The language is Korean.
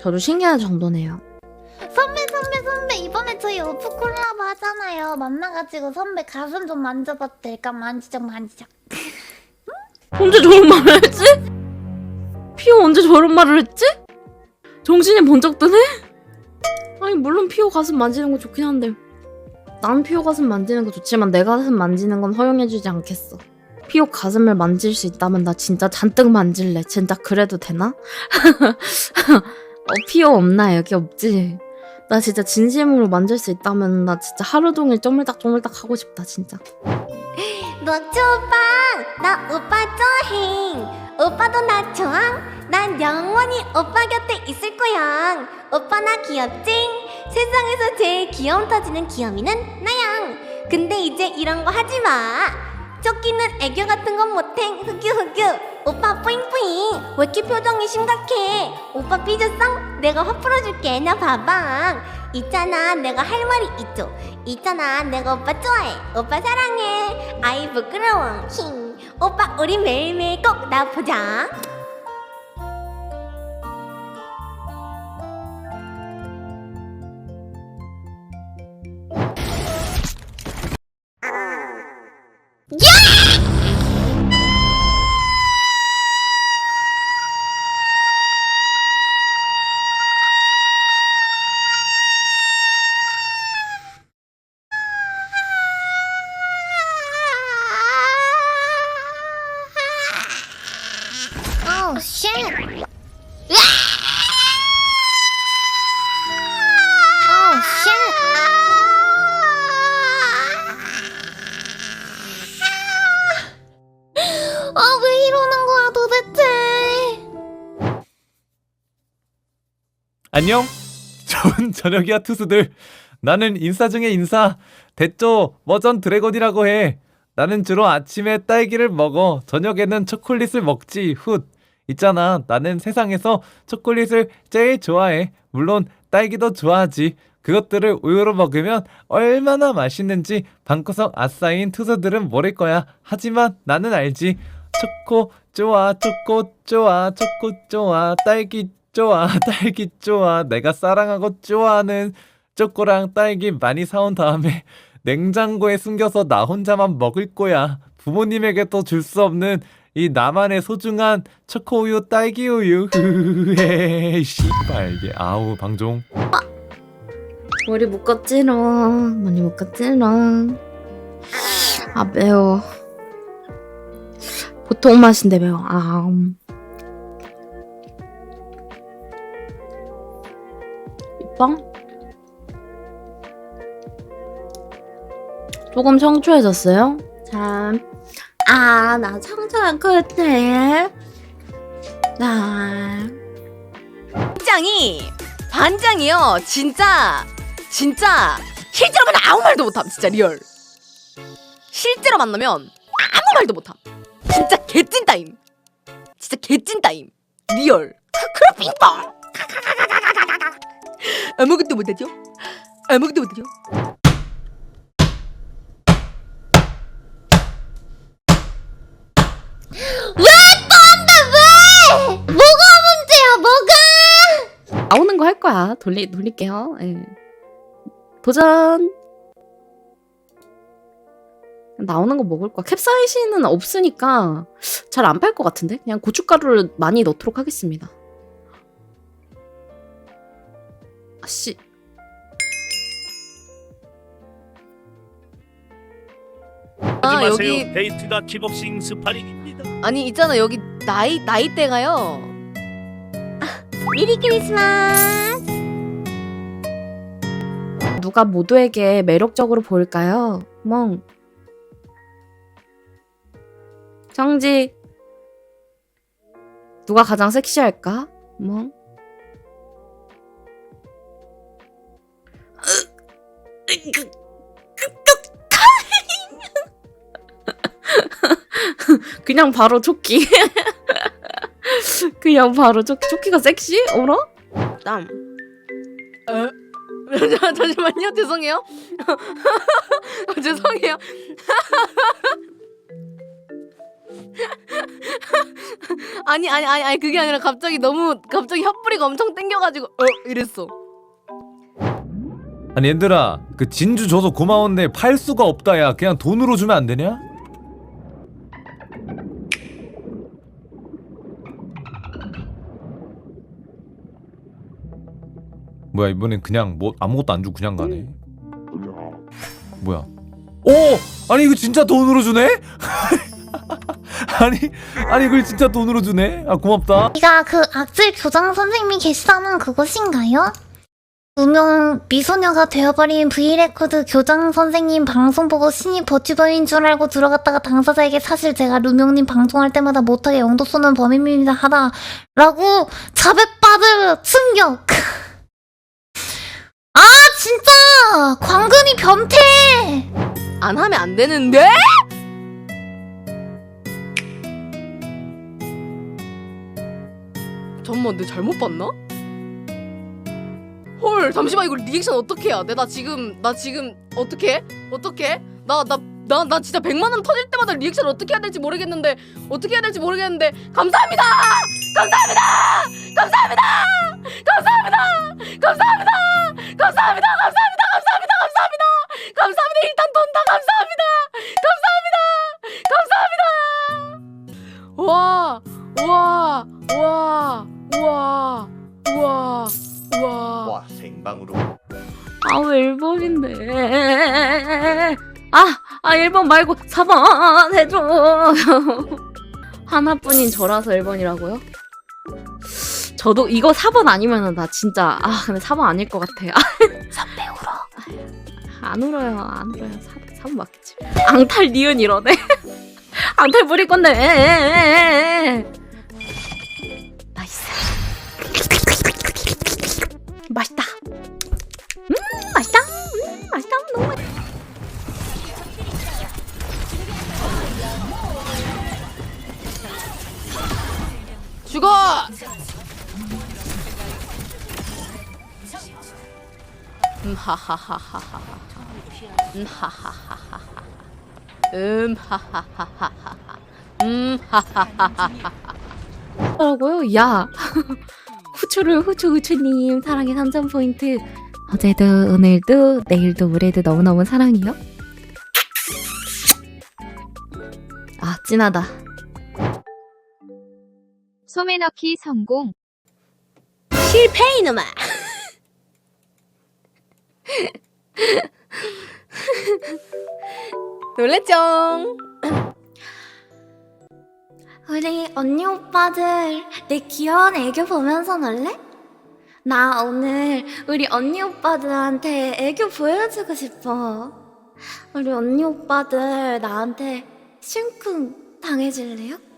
저도 신기한 정도네요. 선배 선배 선배 이번에 저희 오프 콜라보 하잖아요. 만나가지고 선배 가슴 좀 만져봐도 될까? 만지작 만지작. 언제 저런 말을 했지? 피오 언제 저런 말을 했지? 정신이 번쩍 드네? 아니 물론 피오 가슴 만지는 거 좋긴 한데 난 피오 가슴 만지는 거 좋지만 내 가슴 만지는 건 허용해주지 않겠어. 피오 가슴을 만질 수 있다면 나 진짜 잔뜩 만질래. 진짜 그래도 되나? 어, 피오 없나? 여기 없지? 나 진짜 진심으로 만질 수 있다면 나 진짜 하루 종일 쪼물딱쪼물딱 하고 싶다 진짜. 너츠 오빠, 나 오빠 좋아해. 오빠도 나 좋아? 난 영원히 오빠 곁에 있을 거야. 오빠 나 귀엽지? 세상에서 제일 귀여움 터지는 귀여미는 나야. 근데 이제 이런 거 하지 마. 쫓기는 애교 같은 건 못해. 흑유 흑유. 오빠 뿌잉뿌잉. 왜 이렇게 표정이 심각해? 오빠 삐졌어? 내가 화 풀어줄게. 나 봐봐. 있잖아, 내가 할 말이 있죠. 있잖아, 내가 오빠 좋아해. 오빠 사랑해. 아이 부끄러워. 힝. 오빠 우리 매일매일 꼭 나 보자. 안녕. 좋은 저녁이야 투수들. 나는 인싸 중에 인싸. 대조 머전 드래곤이라고 해. 나는 주로 아침에 딸기를 먹어. 저녁에는 초콜릿을 먹지. 훗. 있잖아. 나는 세상에서 초콜릿을 제일 좋아해. 물론 딸기도 좋아하지. 그것들을 우유로 먹으면 얼마나 맛있는지 방구석 아싸인 투수들은 모를 거야. 하지만 나는 알지. 초코 좋아, 초코 좋아, 초코 좋아, 딸기 좋아, 딸기 좋아. 내가 사랑하고 좋아하는 초코랑 딸기 많이 사온 다음에 냉장고에 숨겨서 나 혼자만 먹을 거야. 부모님에게도 줄수 없는 이 나만의 소중한 초코우유, 딸기우유. 씨발 이게 아우 방종. 머리 묶었지롱 머리 묶었지롱 아 매워 보통 맛인데 매워 아 음. 이빵? 조금 청초해졌어요? 참. 아, 나 청초한 끝에. 나. 반장이 반장이요 진짜 진짜 실제로 만나면 아무 말도 못함 진짜 리얼 실제로 만나면 아무 말도 못함 진짜 개찐따임 진짜 개찐따임 리얼 크크빙빵 아무것도 못하죠 아무것도 못하죠 뭐가 문제야? 뭐가? 나오는 거 할 거야. 돌리 돌릴게요. 예. 도전. 나오는 거 먹을 거야. 캡사이신은 없으니까 잘 안 팔 것 같은데. 그냥 고춧가루를 많이 넣도록 하겠습니다. 아 마세요. 여기 데이트가 킥복싱 스파링입니다. 아니 있잖아 여기 나이 나이대가요 미리 크리스마스. 누가 모두에게 매력적으로 보일까요? 멍. 정지. 누가 가장 섹시할까? 멍. 그냥 바로 조끼. 그냥 바로 조끼. 조끼가 섹시? 어라? 땀 어? 잠- 잠시만요 죄송해요 어, 죄송해요 아니 아니 아니 아니 그게 아니라 갑자기 너무 갑자기 혀뿌리가 엄청 땡겨가지고 어 이랬어. 아니 얘들아 그 진주 줘서 고마운데 팔 수가 없다 야 그냥 돈으로 주면 안 되냐? 뭐야 이번엔 그냥 뭐 아무것도 안 주고 그냥 가네 뭐야 오! 아니 이거 진짜 돈으로 주네? 아니 아니 이걸 진짜 돈으로 주네? 아 고맙다 이가 그 악질 교장 선생님이 계시다는 그것인가요? 무명 미소녀가 되어버린 브이레코드 교장 선생님 방송 보고 신입 버튜버인 줄 알고 들어갔다가 당사자에게 사실 제가 루명님 방송할 때마다 못하게 영도 쏘는 범인입니다 하다 라고 자백받을 충격 아 진짜 광근이 변태 안 하면 안 되는데? 잠깐만 내 잘못 봤나? 헐 잠시만 이거 리액션 어떻게 해야 돼? 나 지금 나 지금 어떻게 해? 어떻게 해? 나 나 나 나 진짜 100만 원 터질 때마다 리액션 어떻게 해야 될지 모르겠는데 어떻게 해야 될지 모르겠는데 감사합니다! 감사합니다! 감사합니다! 감사합니다! 감사합니다! 감사합니다! 감사합니다! 감사합니다! 감사합니다! 감사합니다. 일단 돈다 감사합니다. 감사합니다. 감사합니다. 와, 와, 와, 와, 와, 와. 와 생방으로. 아우 1번인데. 아! 아 1번 말고 4번 해줘. 하나뿐인 저라서 1번이라고요? 저도 이거 4번 아니면은 나 진짜 아 근데 4번 아닐 것 같아. 아, 선배 울어 안 울어요 안 울어요. 4번, 4번 맞겠지. 앙탈 니은 이러네. 앙탈 부릴 건데 나이스 음 하하하하하. 음 하하하하하. 음 하하하하하. 음 하하하하하. 라고요? 야 후추를 후추 후추님 사랑의 3점 포인트 어제도 오늘도 내일도 모레도 너무너무 사랑해요 아 찐하다 소매 넣기 성공. 실패 이놈아. 놀랬죠? 우리 언니 오빠들 내 귀여운 애교 보면서 놀래? 나 오늘 우리 언니 오빠들한테 애교 보여주고 싶어. 우리 언니 오빠들 나한테 심쿵 당해줄래요?